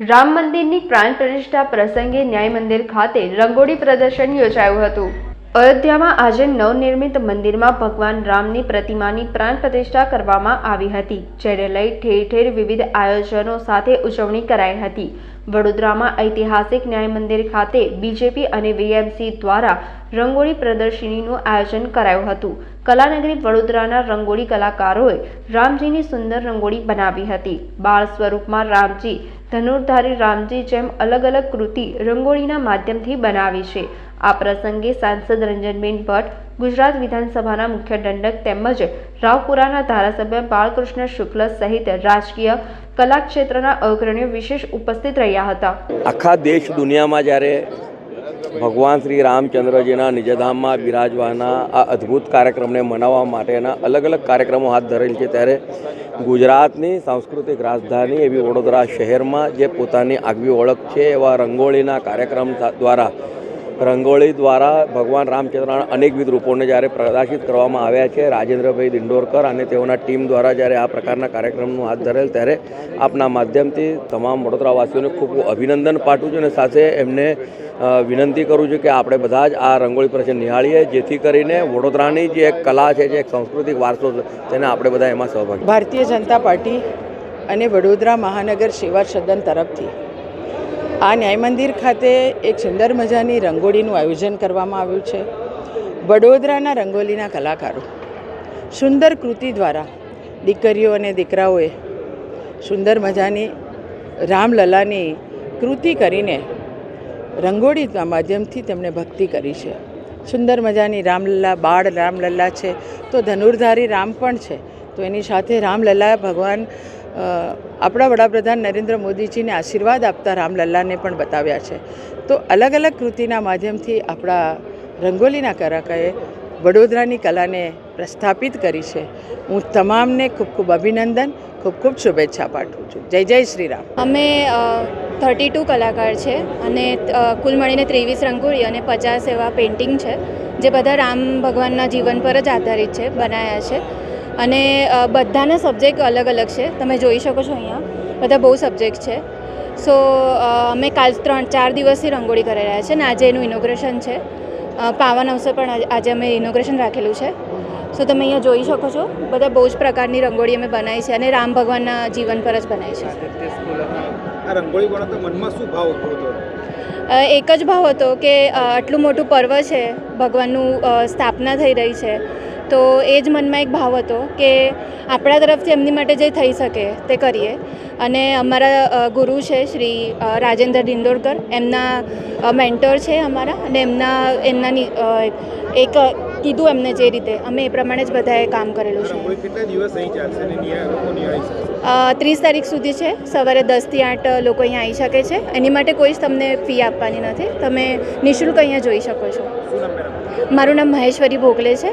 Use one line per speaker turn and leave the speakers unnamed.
રામ મંદિરની પ્રાણ પ્રતિષ્ઠા પ્રસંગે ન્યાય મંદિર ખાતે રંગોળી પ્રદર્શન યોજાયું હતું. અયોધ્યામાં આજે નવનિર્મિત મંદિરમાં ભગવાન રામની પ્રતિમાની પ્રાણ પ્રતિષ્ઠા કરવામાં આવી હતી, જેને લઈ ઠેર ઠેર વિવિધ આયોજનો સાથે ઉજવણી કરાઈ હતી. વડોદરામાં ઐતિહાસિક ન્યાય મંદિર ખાતે બીજેપી અને વીએમસી દ્વારા રંગોળી પ્રદર્શનીનું આયોજન કરાયું હતું. કલાનગરી વડોદરાના રંગોળી કલાકારોએ રામજીની સુંદર રંગોળી બનાવી હતી. બાળ સ્વરૂપમાં રામજી, ધનુર્ધારી રામજી જેમ અલગ અલગ કૃતિ રંગોળીના માધ્યમથી બનાવી છે. આ પ્રસંગે સાંસદ રંજનબેન ભટ્ટ ગુજરાત વિધાનસભાના મુખ્ય દંડક તેમજ રાવપુરાના ધારાસભ્ય બાળકૃષ્ણ શુક્લ સહિત રાજકીય કલા ક્ષેત્રના અગ્રણીઓ વિશેષ ઉપસ્થિત રહ્યા હતા.
આખા દેશ દુનિયામાં જ્યારે ભગવાન શ્રી રામચંદ્રજીના નિજધામમાં બિરાજવાના આ અદ્ભુત કાર્યક્રમને મનાવવા માટેના અલગ અલગ કાર્યક્રમો હાથ ધરેલ છે, ત્યારે ગુજરાતની સાંસ્કૃતિક રાજધાની એવી વડોદરા શહેરમાં જે પોતાની આગવી ઓળખ છે એવા રંગોળીના કાર્યક્રમ દ્વારા રંગોળી દ્વારા ભગવાન રામચંદ્રના અનેકવિધ રૂપોને જ્યારે પ્રદર્શિત કરવામાં આવ્યા છે, રાજેન્દ્રભાઈ દિંડોરકર અને તેઓના ટીમ દ્વારા જ્યારે આ પ્રકારના કાર્યક્રમનું હાથ ધરેલ, ત્યારે આપના માધ્યમથી તમામ વડોદરાવાસીઓને ખૂબ અભિનંદન પાઠવું છું અને સાથે એમને વિનંતી કરું છું કે આપણે બધા જ આ રંગોળી પ્રસંગ નિહાળીએ, જેથી કરીને વડોદરાની જે એક કલા છે, જે એક સાંસ્કૃતિક વારસો છે, તેને આપણે બધા એમાં સહભાગી
ભારતીય જનતા પાર્ટી અને વડોદરા મહાનગર સેવા સદન તરફથી. આ ન્યાય મંદિર ખાતે એક સુંદર મજાની રંગોળીનું આયોજન કરવામાં આવ્યું છે. વડોદરાના રંગોલીના કલાકારો, સુંદર કૃતિ દ્વારા દીકરીઓ અને દીકરાઓએ સુંદર મજાની રામલલાની કૃતિ કરીને રંગોળીના માધ્યમથી તેમણે ભક્તિ કરી છે. સુંદર મજાની રામલલ્લા બાળ રામલલ્લા છે. તો ધનુર્ધારી રામ પણ છે. તો એની સાથે રામલલ્લા ભગવાન આપણા વડાપ્રધાન નરેન્દ્ર મોદીજીને આશીર્વાદ આપતા રામલલ્લાને પણ બતાવ્યા છે. તો અલગ અલગ કૃતિના માધ્યમથી આપણા રંગોલીના કલાકારે વડોદરાની કલાને પ્રસ્થાપિત કરી છે. હું તમામને ખૂબ ખૂબ અભિનંદન, ખૂબ ખૂબ શુભેચ્છા પાઠવું છું. જય જય શ્રી રામ
અમે થર્ટી ટુ કલાકાર છે અને કુલ મળીને ત્રેવીસ રંગોળી અને પચાસ એવા પેઇન્ટિંગ છે, જે બધા રામ ભગવાનના જીવન પર જ આધારિત છે બનાવ્યા છે. અને બધાના સબ્જેક્ટ અલગ અલગ છે. તમે જોઈ શકો છો અહીંયા. બધા બહુ સબ્જેક્ટ છે. સો અમે કાલ ત્રણ ચાર દિવસથી રંગોળી કરી રહ્યા છે અને આજે એનું ઇનોગ્રેશન છે. પાવન અવસર પણ આજે- અમે ઇનોગ્રેશન રાખેલું છે. સો તમે અહીંયા જોઈ શકો છો. બધા બહુ જ પ્રકારની રંગોળી અમે બનાવી છે અને રામ ભગવાનના જીવન પર જ બનાવી છે. એક જ ભાવ હતો કે આટલું મોટું પર્વ છે. ભગવાનનું સ્થાપના થઈ રહી છે. તો એ જ મનમાં એક ભાવ હતો કે આપણા તરફથી એમની માટે જે થઈ શકે તે કરીએ. અને અમારા ગુરુ છે શ્રી રાજેન્દ્ર ડિંડોરકર એમના મેન્ટર છે અમારા અને એમના એમના એક કીધું એમને જે રીતે. અમે એ પ્રમાણે જ બધાએ કામ કરેલું છે. ત્રીસ તારીખ સુધી છે. સવારે દસથી આઠ લોકો અહીંયા આવી શકે છે. એની માટે કોઈ જ તમને ફી આપવાની નથી. તમે નિઃશુલ્ક અહીંયા જોઈ શકો છો. મારું નામ મહેશ્વરી ભોગલે છે.